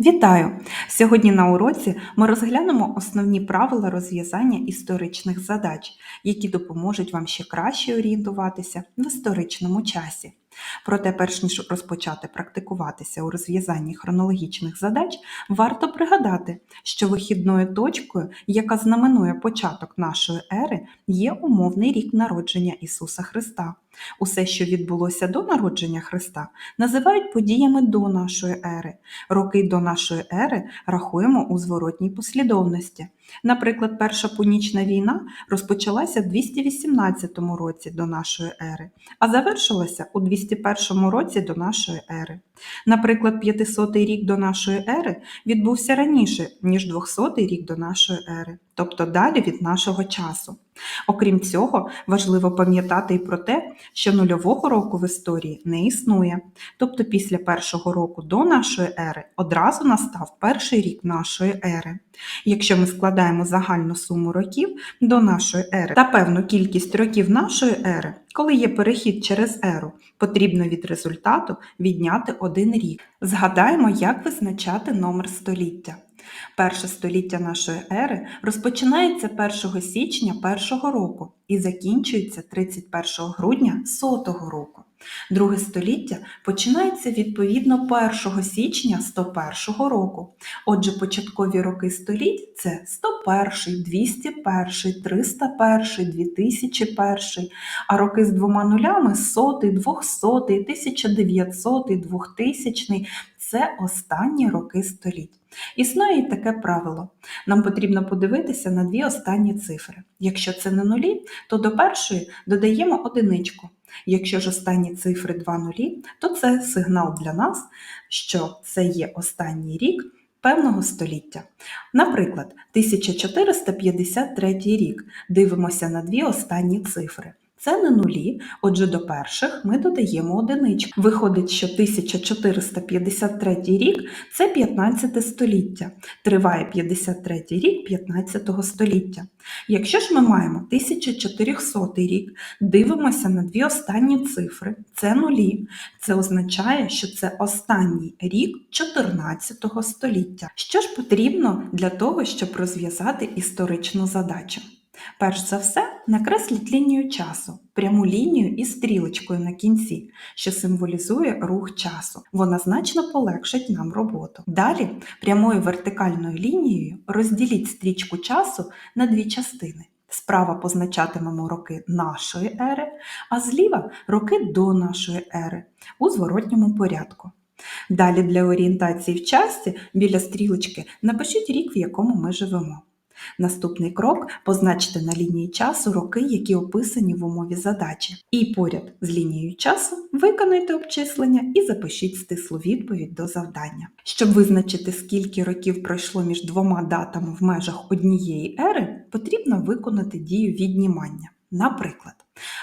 Вітаю! Сьогодні на уроці ми розглянемо основні правила розв'язання історичних задач, які допоможуть вам ще краще орієнтуватися в історичному часі. Проте, перш ніж розпочати практикуватися у розв'язанні хронологічних задач, варто пригадати, що вихідною точкою, яка знаменує початок нашої ери, є умовний рік народження Ісуса Христа. Усе, що відбулося до народження Христа, називають подіями до нашої ери. Роки до нашої ери рахуємо у зворотній послідовності. Наприклад, Перша Пунічна війна розпочалася в 218 році до нашої ери, а завершилася у 201 році до нашої ери. Наприклад, 500 рік до нашої ери відбувся раніше, ніж 200 рік до нашої ери, тобто далі від нашого часу. Окрім цього, важливо пам'ятати і про те, що нульового року в історії не існує. Тобто після першого року до нашої ери одразу настав перший рік нашої ери. Якщо ми складаємо загальну суму років до нашої ери та певну кількість років нашої ери, коли є перехід через еру, потрібно від результату відняти один рік. Згадаємо, як визначати номер століття. Перше століття нашої ери розпочинається 1 січня першого року і закінчується 31 грудня сотого року. Друге століття починається відповідно 1 січня 101 року. Отже, початкові роки століть це 101, 201, 301, 2001, а роки з двома нулями 100, 200, 1900, 2000 це останні роки століть. Існує і таке правило. Нам потрібно подивитися на дві останні цифри. Якщо це не нулі, то до першої додаємо одиничку. Якщо ж останні цифри 2 нулі, то це сигнал для нас, що це є останній рік певного століття. Наприклад, 1453 рік. Дивимося на дві останні цифри. Це не нулі, отже, до перших ми додаємо одиничку. Виходить, що 1453 рік це 15 століття. Триває 53 рік 15 століття. Якщо ж ми маємо 1400 рік, дивимося на дві останні цифри, це нулі. Це означає, що це останній рік 14 століття. Що ж потрібно для того, щоб розв'язати історичну задачу? Перш за все, накресліть лінію часу, пряму лінію із стрілочкою на кінці, що символізує рух часу. Вона значно полегшить нам роботу. Далі прямою вертикальною лінією розділіть стрічку часу на дві частини. Справа позначатимемо роки нашої ери, а зліва роки до нашої ери у зворотньому порядку. Далі для орієнтації в часі біля стрілочки напишіть рік, в якому ми живемо. Наступний крок позначте на лінії часу роки, які описані в умові задачі. І поряд з лінією часу виконайте обчислення і запишіть стислу відповідь до завдання. Щоб визначити, скільки років пройшло між двома датами в межах однієї ери, потрібно виконати дію віднімання. Наприклад,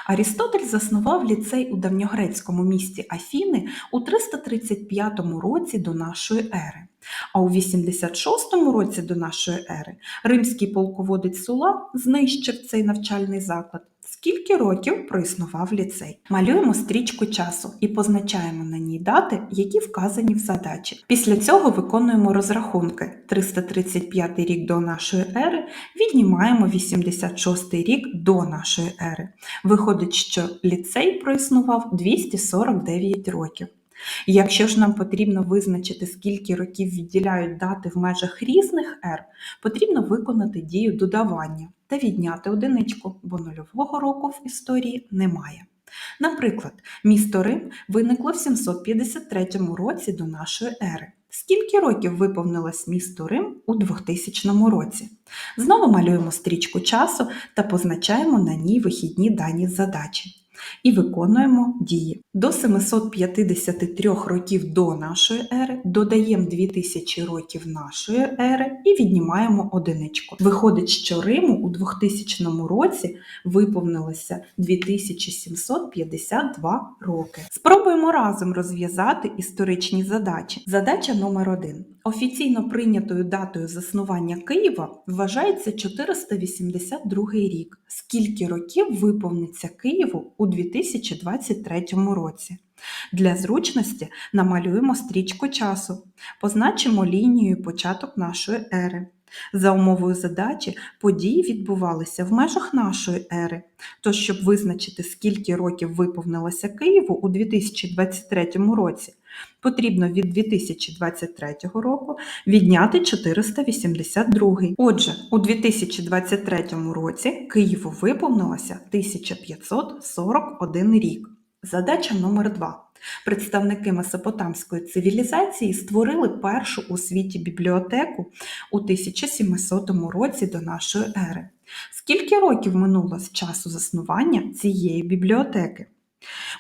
Арістотель заснував ліцей у давньогрецькому місті Афіни у 335 році до нашої ери. А у 86 році до нашої ери римський полководець Сула знищив цей навчальний заклад. Скільки років проіснував ліцей? Малюємо стрічку часу і позначаємо на ній дати, які вказані в задачі. Після цього виконуємо розрахунки. 335 рік до нашої ери віднімаємо 86 рік до нашої ери. Виходить, що ліцей проіснував 249 років. Якщо ж нам потрібно визначити, скільки років відділяють дати в межах різних ер, потрібно виконати дію додавання та відняти одиничку, бо нульового року в історії немає. Наприклад, місто Рим виникло в 753 році до нашої ери. Скільки років виповнилось місто Рим у 2000 році? Знову малюємо стрічку часу та позначаємо на ній вихідні дані задачі. І виконуємо дії. До 753 років до нашої ери додаємо 2000 років нашої ери і віднімаємо одиничку. Виходить, що Риму у 2000 році виповнилося 2752 роки. Спробуємо разом розв'язати історичні задачі. Задача номер 1. Офіційно прийнятою датою заснування Києва вважається 482 рік. Скільки років виповниться Києву у 2023 році? Для зручності намалюємо стрічку часу, позначимо лінією початок нашої ери. За умовою задачі події відбувалися в межах нашої ери. Тож, щоб визначити, скільки років виповнилося Києву у 2023 році, потрібно від 2023 року відняти 482. Отже, у 2023 році Києву виповнилося 1541 рік. Задача номер 2. Представники Месопотамської цивілізації створили першу у світі бібліотеку у 1700 році до нашої ери. Скільки років минуло з часу заснування цієї бібліотеки?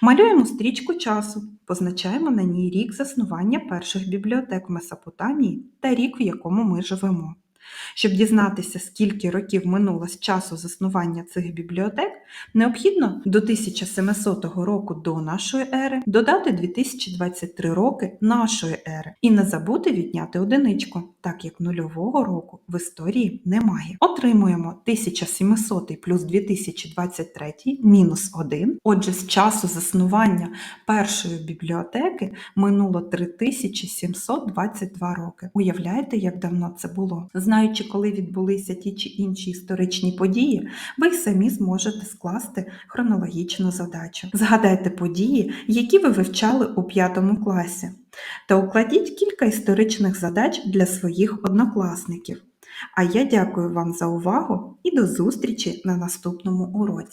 Малюємо стрічку часу, позначаємо на ній рік заснування перших бібліотек Месопотамії та рік, в якому ми живемо. Щоб дізнатися, скільки років минуло з часу заснування цих бібліотек, необхідно до 1700 року до нашої ери додати 2023 роки нашої ери і не забути відняти одиничку, так як нульового року в історії немає. Отримуємо 1700 плюс 2023 мінус 1. Отже, з часу заснування першої бібліотеки минуло 3722 роки. Уявляєте, як давно це було? Знаючи, коли відбулися ті чи інші історичні події, ви й самі зможете скласти хронологічну задачу. Згадайте події, які ви вивчали у п'ятому класі, та укладіть кілька історичних задач для своїх однокласників. А я дякую вам за увагу і до зустрічі на наступному уроці.